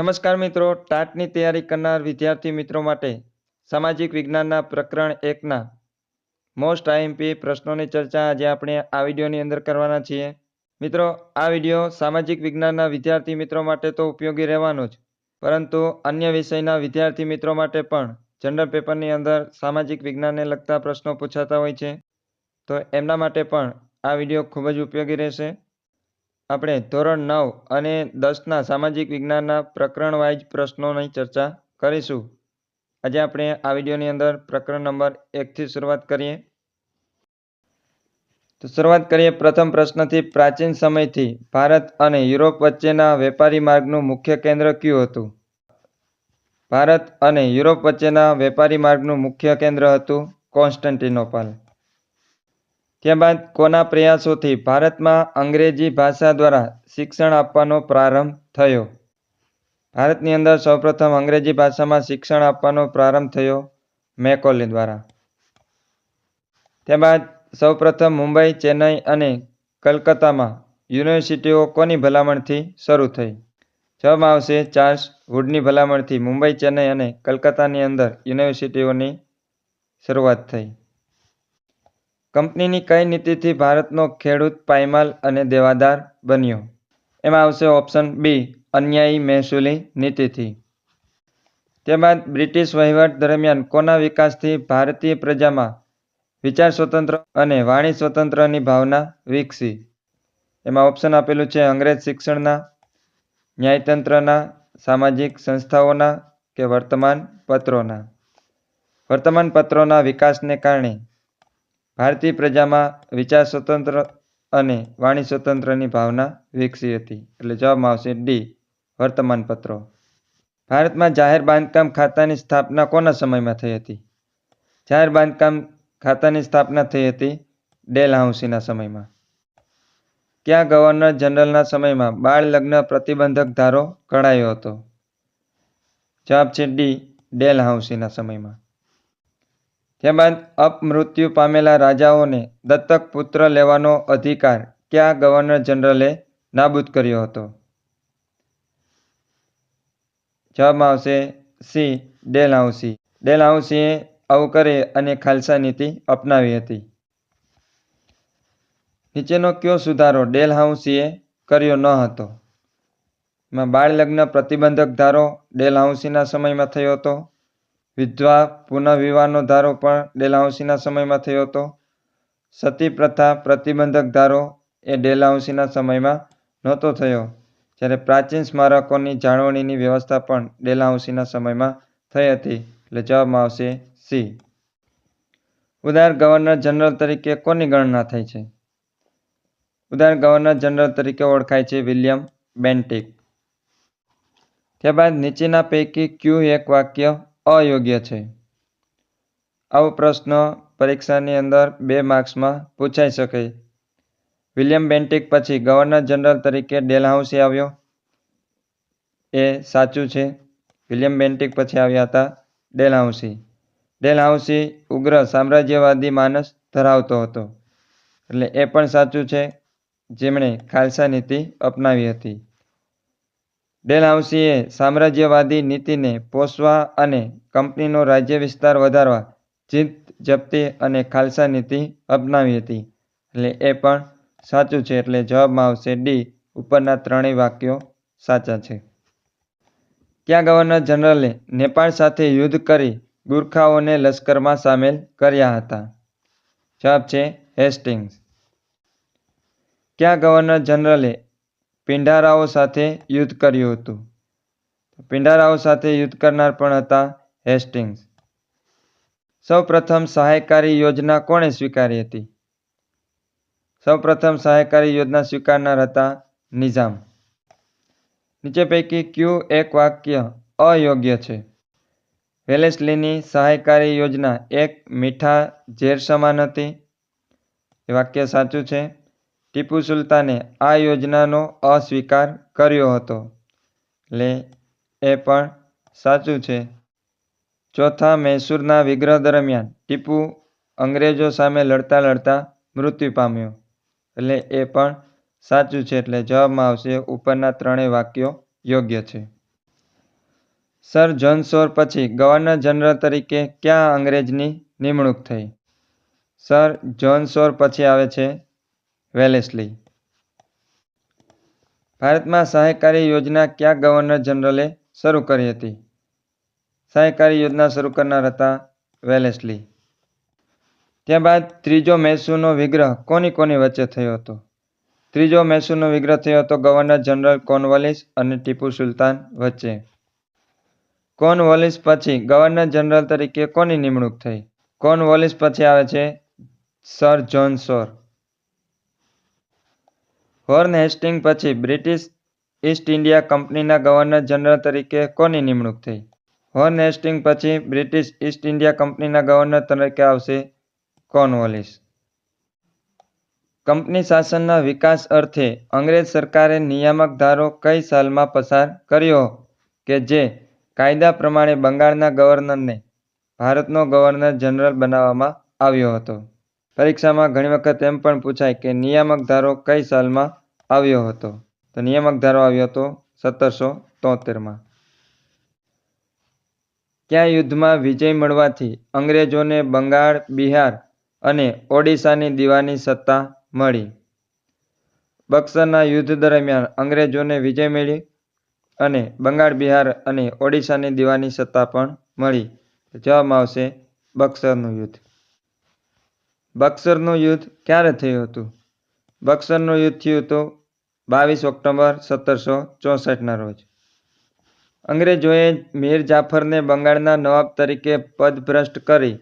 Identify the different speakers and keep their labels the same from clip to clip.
Speaker 1: નમસ્કાર મિત્રો, ટાટની તૈયારી કરનાર વિદ્યાર્થી મિત્રો માટે સામાજિક વિજ્ઞાનના પ્રકરણ એકના મોસ્ટ આઈએમપી પ્રશ્નોની ચર્ચા આજે આપણે આ વિડીયોની અંદર કરવાના છીએ. મિત્રો, આ વીડિયો સામાજિક વિજ્ઞાનના વિદ્યાર્થી મિત્રો માટે તો ઉપયોગી રહેવાનો જ, પરંતુ અન્ય વિષયના વિદ્યાર્થી મિત્રો માટે પણ જનરલ પેપરની અંદર સામાજિક વિજ્ઞાનને લગતા પ્રશ્નો પૂછાતા હોય છે. તો એમના માટે પણ આ વીડિયો ખૂબ જ ઉપયોગી રહેશે. આપણે ધોરણ નવ અને દસના સામાજિક વિજ્ઞાનના પ્રકરણ વાઇઝ પ્રશ્નોની ચર્ચા કરીશું. આજે આપણે આ વિડીયોની અંદર પ્રકરણ નંબર એકથી શરૂઆત કરીએ. તો શરૂઆત કરીએ પ્રથમ પ્રશ્નથી. પ્રાચીન સમયથી ભારત અને યુરોપ વચ્ચેના વેપારી માર્ગનું મુખ્ય કેન્દ્ર કયું હતું? ભારત અને યુરોપ વચ્ચેના વેપારી માર્ગનું મુખ્ય કેન્દ્ર હતું કોન્સ્ટન્ટિનોપલ. ત્યારબાદ કોના પ્રયાસોથી ભારતમાં અંગ્રેજી ભાષા દ્વારા શિક્ષણ આપવાનો પ્રારંભ થયો? ભારતની અંદર સૌપ્રથમ અંગ્રેજી ભાષામાં શિક્ષણ આપવાનો પ્રારંભ થયો મેકોલે દ્વારા. ત્યારબાદ સૌપ્રથમ મુંબઈ, ચેન્નઈ અને કલકત્તામાં યુનિવર્સિટીઓ કોની ભલામણથી શરૂ થઈ? જવાબમાં આવશે ચાર્લ્સ વુડની ભલામણથી મુંબઈ, ચેન્નઈ અને કલકત્તાની અંદર યુનિવર્સિટીઓની શરૂઆત થઈ. કંપનીની કઈ નીતિથી ભારતનો ખેડૂત પાયમાલ અને દેવાદાર બન્યો? એમાં આવશે ઓપ્શન બી, અન્યાયી મહેસૂલી નીતિથી. ત્યારબાદ બ્રિટિશ વહીવટ દરમિયાન કોના વિકાસથી ભારતીય પ્રજામાં વિચાર સ્વતંત્ર અને વાણી સ્વતંત્રની ભાવના વિકસી? એમાં ઓપ્શન આપેલું છે અંગ્રેજ શિક્ષણના, ન્યાયતંત્રના, સામાજિક સંસ્થાઓના કે વર્તમાન પત્રોના. વર્તમાન પત્રોના વિકાસને કારણે ભારતીય પ્રજામાં વિચાર સ્વતંત્ર અને વાણી સ્વતંત્રની ભાવના વિકસી હતી. એટલે જવાબમાં આવશે ડી વર્તમાન પત્રો ભારતમાં જાહેર બાંધકામ ખાતાની સ્થાપના કોના સમયમાં થઈ હતી? જાહેર બાંધકામ ખાતાની સ્થાપના થઈ હતી ડેલહાઉસીના સમયમાં. ક્યાં ગવર્નર જનરલના સમયમાં બાળ લગ્ન પ્રતિબંધક ધારો ઘડાયો હતો? જવાબ છે ડી ડેલહાઉસીના સમયમાં. ત્યારબાદ અપમૃત્યુ પામેલા રાજાઓને દત્તક પુત્ર લેવાનો અધિકાર ક્યાં ગવર્નર જનરલે નાબૂદ કર્યો હતો? જવાબમાં આવશે સી. ડેલહાઉસી ડેલહાઉસીએ આવું કરે અને ખાલસા નીતિ અપનાવી હતી. નીચેનો કયો સુધારો ડેલહાઉસીએ કર્યો ન હતો? એમાં બાળ લગ્ન પ્રતિબંધક ધારો ડેલહાઉસીના સમયમાં થયો હતો. વિધવા પુનઃવિવાહનો ધારો પણ ડેલાઉસીના સમયમાં થયો હતો. સતી પ્રથા પ્રતિબંધક ધારો એ ડેલાઉસીના સમયમાં નહોતો થયો, જ્યારે પ્રાચીન સ્મારકોની જાળવણીની વ્યવસ્થા પણ ડેલાઉસીના સમયમાં થઈ હતી. એટલે જવાબમાં આવશે સી. ઉદાર ગવર્નર જનરલ તરીકે કોની ગણના થઈ છે? ઉદાર ગવર્નર જનરલ તરીકે ઓળખાય છે વિલિયમ બેન્ટિક. ત્યારબાદ નીચેના પૈકી ક્યુ એક વાક્ય અયોગ્ય છે. આવો પ્રશ્ન પરીક્ષાની અંદર બે માર્ક્સમાં પૂછાઈ શકે. વિલિયમ બેન્ટિક પછી ગવર્નર જનરલ તરીકે ડેલહાઉસી આવ્યો. એ સાચું છે. વિલિયમ બેન્ટિક પછી આવ્યા હતા ડેલહાઉસી. ડેલહાઉસી ઉગ્ર સામ્રાજ્યવાદી માનસ ધરાવતો હતો. એટલે એ પણ સાચું છે. જેમણે ખાલસા નીતિ અપનાવી હતી. ડેલહાઉસીએ સામ્રાજ્યવાદી નીતિને પોષવા અને કંપનીનો રાજ્ય વિસ્તાર વધારવા જીત જપ્તી અને ખાલસા નીતિ અપનાવી હતી. એટલે એ પણ સાચું છે, એટલે જવાબમાં આવશે ડી. ઉપરના ત્રણેય વાક્યો સાચા છે. ક્યાં ગવર્નર જનરલે નેપાળ સાથે યુદ્ધ કરી ગુરખાઓને લશ્કરમાં સામેલ કર્યા હતા? જવાબ છે હેસ્ટિંગ્સ. ક્યાં ગવર્નર જનરલે પિંડારાઓ સાથે યુદ્ધ કર્યું હતું. પિંડારાઓ સાથે યુદ્ધ કરનાર પણ હતા હેસ્ટિંગ્સ. સૌપ્રથમ સહાયકારી યોજના કોણે સ્વીકારી હતી? સૌપ્રથમ સહાયકારી યોજના સ્વીકારનાર હતા નિઝામ. નીચે પૈકી ક્યુ એક વાક્ય અયોગ્ય છે. વેલેસ્લીની સહાયકારી યોજના એક મીઠા ઝેર સમાન હતી. એ વાક્ય સાચું છે. ટીપુ સુલતાને આ યોજનાનો અસ્વીકાર કર્યો હતો. લે, એ પણ સાચું છે. ચોથા મૈસૂરના વિગ્રહ દરમિયાન ટીપુ અંગ્રેજો સામે લડતા લડતા મૃત્યુ પામ્યો. એટલે એ પણ સાચું છે એટલે જવાબમાં આવશે ઉપરના ત્રણેય વાક્યો યોગ્ય છે. સર જોનસોર પછી ગવર્નર જનરલ તરીકે કયા અંગ્રેજની નિમણૂક થઈ? સર જ્હોન સોર પછી આવે છે વેલેસ્લી. ભારતમાં સહાયકારી યોજના ક્યાં ગવર્નર જનરલે શરૂ કરી હતી? સહાયકારી યોજના શરૂ કરનાર હતા વેલેસ્લી. ત્યારબાદ ત્રીજો મૈસૂરનો વિગ્રહ કોની કોની વચ્ચે થયો હતો? ત્રીજો મૈસૂરનો વિગ્રહ થયો હતો ગવર્નર જનરલ કોર્નવાલિસ અને ટીપુ સુલતાન વચ્ચે. કોર્નવાલિસ પછી ગવર્નર જનરલ તરીકે કોની નિમણૂક થઈ? કોર્નવાલિસ પછી આવે છે sir John Shore. Warren Hastings પછી બ્રિટિશ ઈસ્ટ ઇન્ડિયા કંપનીના ગવર્નર જનરલ તરીકે કોની નિમણૂક થઈ? હોર્ન હેસ્ટિંગ પછી બ્રિટિશ ઈસ્ટ ઇન્ડિયા કંપનીના ગવર્નર તરીકે આવશે કોર્નવાલિસ કંપની શાસનના વિકાસ અર્થે અંગ્રેજ સરકારે નિયામક ધારો કઈ સાલમાં પસાર કર્યો કે જે કાયદા પ્રમાણે બંગાળના ગવર્નરને ભારતનો ગવર્નર જનરલ બનાવવામાં આવ્યો હતો? પરીક્ષામાં ઘણી વખત એમ પણ પૂછાય કે નિયામક ધારો કઈ સાલમાં આવ્યો હતો. તો નિયામક ધારો આવ્યો હતો સત્તરસો તોતેરમાં. ક્યાં યુદ્ધમાં વિજય મળવાથી અંગ્રેજોને બંગાળ, બિહાર અને ઓડિશાની દીવાની સત્તા મળી? બક્સરના યુદ્ધ દરમિયાન અંગ્રેજોને વિજય મળી અને બંગાળ, બિહાર અને ઓડિશાની દીવાની સત્તા પણ મળી. જવાબમાં આવશે બક્સરનું યુદ્ધ. બક્સરનું યુદ્ધ ક્યારે થયું હતું? બક્સરનું યુદ્ધ થયું હતું બાવીસ ઓક્ટોબર સત્તરસો ચોસઠના રોજ. અંગ્રેજોએ મીર જાફરને બંગાળના નવાબ તરીકે પદભ્રષ્ટ કરી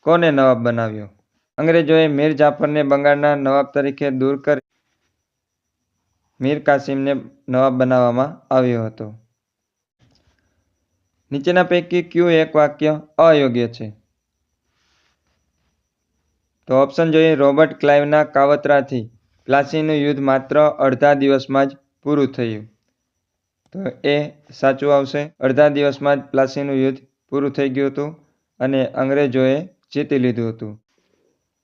Speaker 1: કોને નવાબ બનાવ્યો? અંગ્રેજોએ મીર જાફરને બંગાળના નવાબ તરીકે દૂર કરી મીર કાસિમને નવાબ બનાવવામાં આવ્યો હતો. નીચેના પૈકી કયું એક વાક્ય અયોગ્ય છે? તો ઓપ્શન જોઈએ રોબર્ટ ક્લાઇવના કાવતરાથી. પ્લાસીનું યુદ્ધ માત્ર અડધા દિવસમાં જ પૂરું થયું. તો એ સાચું આવશે. અડધા દિવસમાં જ પ્લાસીનું યુદ્ધ પૂરું થઈ ગયું હતું અને અંગ્રેજોએ જીતી લીધું હતું.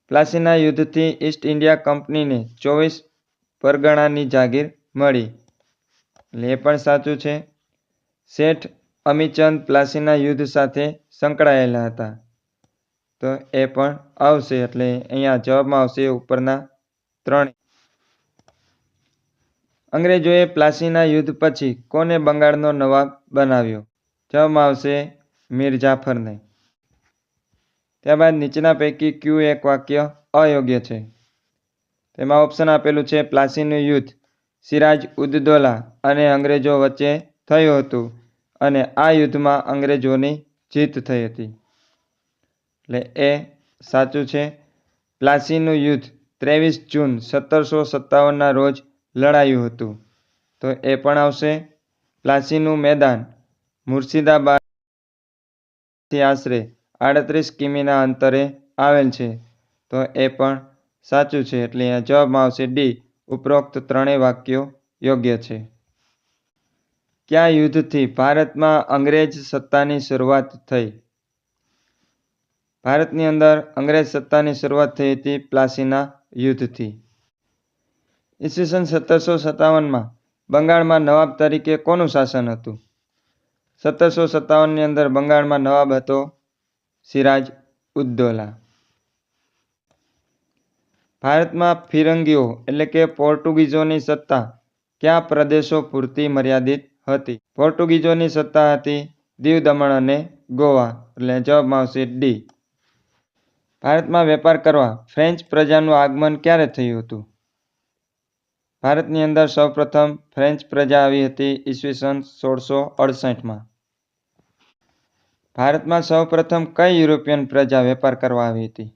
Speaker 1: પ્લાસીના યુદ્ધથી ઈસ્ટ ઇન્ડિયા કંપનીને ચોવીસ પરગણાની જાગીર મળી. એટલે એ પણ સાચું છે. શેઠ અમીચંદ પ્લાસીના યુદ્ધ સાથે સંકળાયેલા હતા. તો એ પણ આવશે. એટલે અહીંયા જવાબમાં આવશે ઉપરના ત્રણ. અંગ્રેજોએ પ્લાસીના યુદ્ધ પછી કોને બંગાળનો નવાબ બનાવ્યો? જવાબમાં આવશે મીર જાફરને. ત્યારબાદ નીચેના પૈકી ક્યુ એક વાક્ય અયોગ્ય છે. તેમાં ઓપ્શન આપેલું છે, પ્લાસીનું યુદ્ધ સિરાજ ઉદ્દોલા અને અંગ્રેજો વચ્ચે થયું હતું અને આ યુદ્ધમાં અંગ્રેજોની જીત થઈ હતી. એટલે એ સાચું છે. પ્લાસીનું યુદ્ધ ત્રેવીસ જૂન સત્તરસો સત્તાવનના રોજ લડાયું હતું. તો એ પણ આવશે. પ્લાસીનું મેદાન મુર્શિદાબાદથી આશરે આડત્રીસ કિમીના અંતરે આવેલ છે. તો એ પણ સાચું છે એટલે અહીંયા જવાબમાં આવશે ડી, ઉપરોક્ત ત્રણેય વાક્યો યોગ્ય છે. કયા યુદ્ધથી ભારતમાં અંગ્રેજ સત્તાની શરૂઆત થઈ? ભારતની અંદર અંગ્રેજ સત્તાની શરૂઆત થઈ હતી પ્લાસીના યુદ્ધથી. ઈસવીસન સત્તરસો સત્તાવનમાં બંગાળમાં નવાબ તરીકે કોનું શાસન હતું? સત્તરસો સત્તાવનની અંદર બંગાળમાં નવાબ હતો સિરાજ ઉદ્દોલા. ભારતમાં ફિરંગીઓ એટલે કે પોર્ટુગીઝોની સત્તા કયા પ્રદેશો પૂરતી મર્યાદિત હતી? પોર્ટુગીઝોની સત્તા હતી દીવ દમણ અને ગોવા. એટલે જવાબમાં આવશે ડી. ભારતમાં વેપાર કરવા ફ્રેન્ચ પ્રજાનું આગમન ક્યારે થયું હતું? ભારતની અંદર સૌપ્રથમ ફ્રેન્ચ પ્રજા આવી હતી ઈસવીસન સોળસો અડસઠમાં. ભારતમાં સૌપ્રથમ કઈ યુરોપિયન પ્રજા વેપાર કરવા આવી હતી?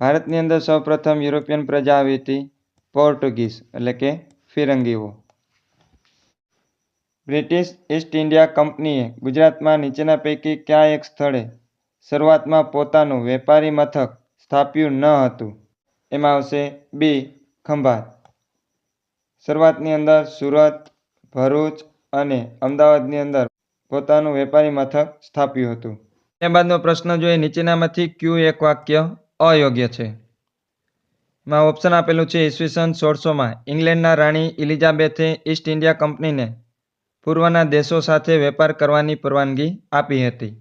Speaker 1: ભારતની અંદર સૌપ્રથમ યુરોપિયન પ્રજા આવી હતી પોર્ટુગીઝ, એટલે કે ફિરંગીઓ. બ્રિટિશ ઈસ્ટ ઇન્ડિયા કંપનીએ ગુજરાતમાં નીચેના પૈકી ક્યાં એક સ્થળે શરૂઆતમાં પોતાનું વેપારી મથક સ્થાપ્યું ન હતું? એમાં આવશે બી ખંભાત. શરૂઆતની અંદર સુરત, ભરૂચ અને અમદાવાદની અંદર પોતાનું વેપારી મથક સ્થાપ્યું હતું. ત્યારબાદનો પ્રશ્ન જોઈએ નીચેનામાંથી ક્યુ એક વાક્ય અયોગ્ય છે? એમાં ઓપ્શન આપેલું છે ઈસવીસન સોળસોમાં ઇંગ્લેન્ડના રાણી ઇલિઝાબેથે ઈસ્ટ ઇન્ડિયા કંપનીને પૂર્વના દેશો સાથે વેપાર કરવાની પરવાનગી આપી હતી.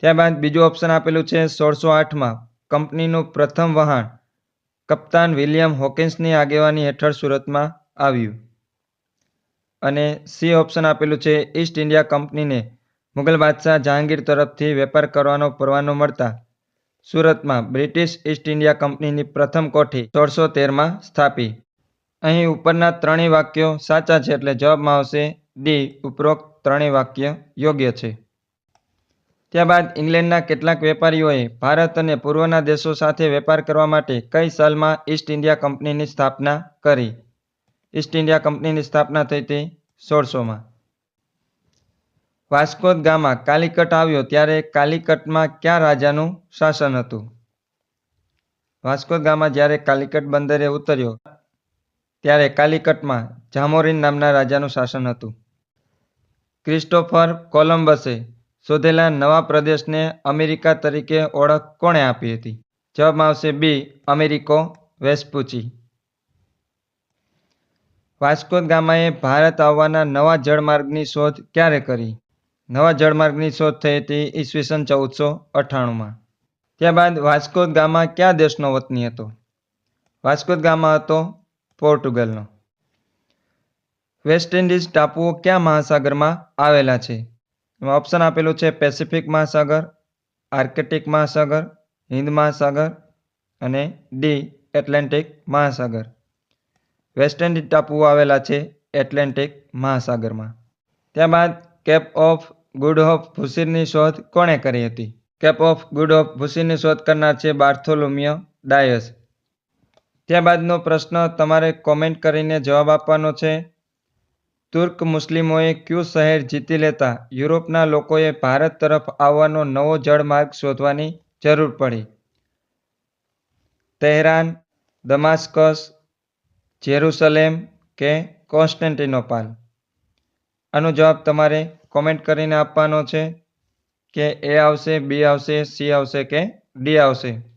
Speaker 1: ત્યારબાદ બીજું ઓપ્શન આપેલું છે સોળસો આઠમાં કંપનીનું પ્રથમ વહાણ કપ્તાન વિલિયમ હોકિન્સની આગેવાની હેઠળ સુરતમાં આવ્યું. અને સી ઓપ્શન આપેલું છે ઈસ્ટ ઇન્ડિયા કંપનીને. મુઘલ બાદશાહ જહાંગીર તરફથી વેપાર કરવાનો પરવાનો મળતા સુરતમાં બ્રિટિશ ઈસ્ટ ઇન્ડિયા કંપનીની પ્રથમ કોઠી સોળસો તેરમાં સ્થાપી. અહીં ઉપરના ત્રણેય વાક્યો સાચા છે એટલે જવાબમાં આવશે ડી ઉપરોક્ત ત્રણેય વાક્ય યોગ્ય છે. ત્યારબાદ ઇંગ્લેન્ડના કેટલાક વેપારીઓએ ભારત અને પૂર્વના દેશો સાથે વેપાર કરવા માટે કઈ સાલમાં ઈસ્ટ ઇન્ડિયા કંપનીની સ્થાપના કરી? ઈસ્ટ ઇન્ડિયા કંપનીની સ્થાપના થઈ હતી સોળસોમાં. વાસ્કો દ ગામા કાલિકટ આવ્યો ત્યારે કાલિકટમાં કયા રાજાનું શાસન હતું? વાસ્કો દ ગામા જ્યારે કાલિકટ બંદરે ઉતર્યો, ત્યારે કાલિકટમાં જામોરીન નામના રાજાનું શાસન હતું. ક્રિસ્ટોફર કોલંબસે શોધેલા નવા પ્રદેશને અમેરિકા તરીકે ઓળખ કોણે આપી હતી? જવાબમાં આવશે બી, અમેરિકો, વેસ્પુચી. વાસ્કો ગામાએ ભારત આવવાના નવા જળમાર્ગની શોધ ક્યારે કરી? નવા જળમાર્ગની શોધ થઈ હતી ઈસવીસન ચૌદસો અઠ્ઠાણુંમાં. ત્યારબાદ વાસ્કો ગામા કયા દેશનો વતની હતો? વાસ્કો ગામા હતો પોર્ટુગલનો. વેસ્ટ ઇન્ડિઝ ટાપુઓ કયા મહાસાગરમાં આવેલા છે? એમાં ઓપ્શન આપેલું છે પેસિફિક મહાસાગર આર્કટિક મહાસાગર હિન્દ મહાસાગર અને ડી એટલાન્ટિક મહાસાગર. વેસ્ટ ઇન્ડિઝ ટાપુઓ આવેલા છે એટલાન્ટિક મહાસાગરમાં. ત્યારબાદ કેપ ઓફ ગુડ ઓફ ભૂસીરની શોધ કોણે કરી હતી? કેપ ઓફ ગુડ ઓફ ભૂસીરની શોધ કરનાર છે બાર્થોલોમિયો ડાયસ. ત્યારબાદનો પ્રશ્ન તમારે કોમેન્ટ કરીને જવાબ આપવાનો છે. તુર્ક મુસ્લિમોએ ક્યુ શહેર જીતી લેતા યુરોપના લોકોએ ભારત તરફ આવવાનો નવો જળમાર્ગ શોધવાની જરૂર પડી? તહેરાન, દમાસ્કસ, જેરુસલેમ કે કોન્સ્ટન્ટિનોપાલ? આનો જવાબ તમારે કોમેન્ટ કરીને આપવાનો છે કે એ આવશે, બી આવશે, સી આવશે કે ડી આવશે?